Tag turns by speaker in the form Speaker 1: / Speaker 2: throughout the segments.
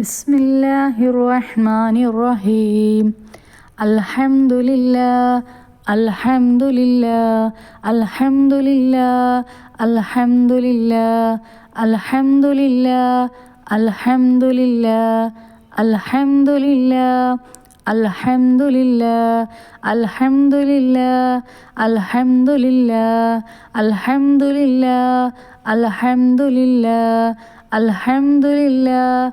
Speaker 1: بسم الله الرحمن الرحيم الحمد لله الحمد لله الحمد لله الحمد لله الحمد لله الحمد لله الحمد لله الحمد لله الحمد لله الحمد لله الحمد لله الحمد لله الحمد لله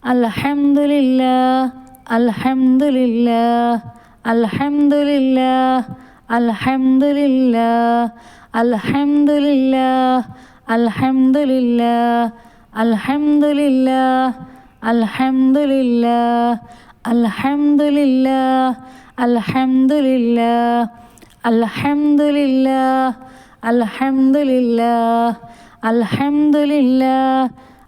Speaker 1: الحمد الحمد الحمد الحمد الحمد الحمد الحمد لله لله لله لله لله لله لله الحمد لله الحمد لله الحمد لله الحمد لله الحمد لله الحمد لله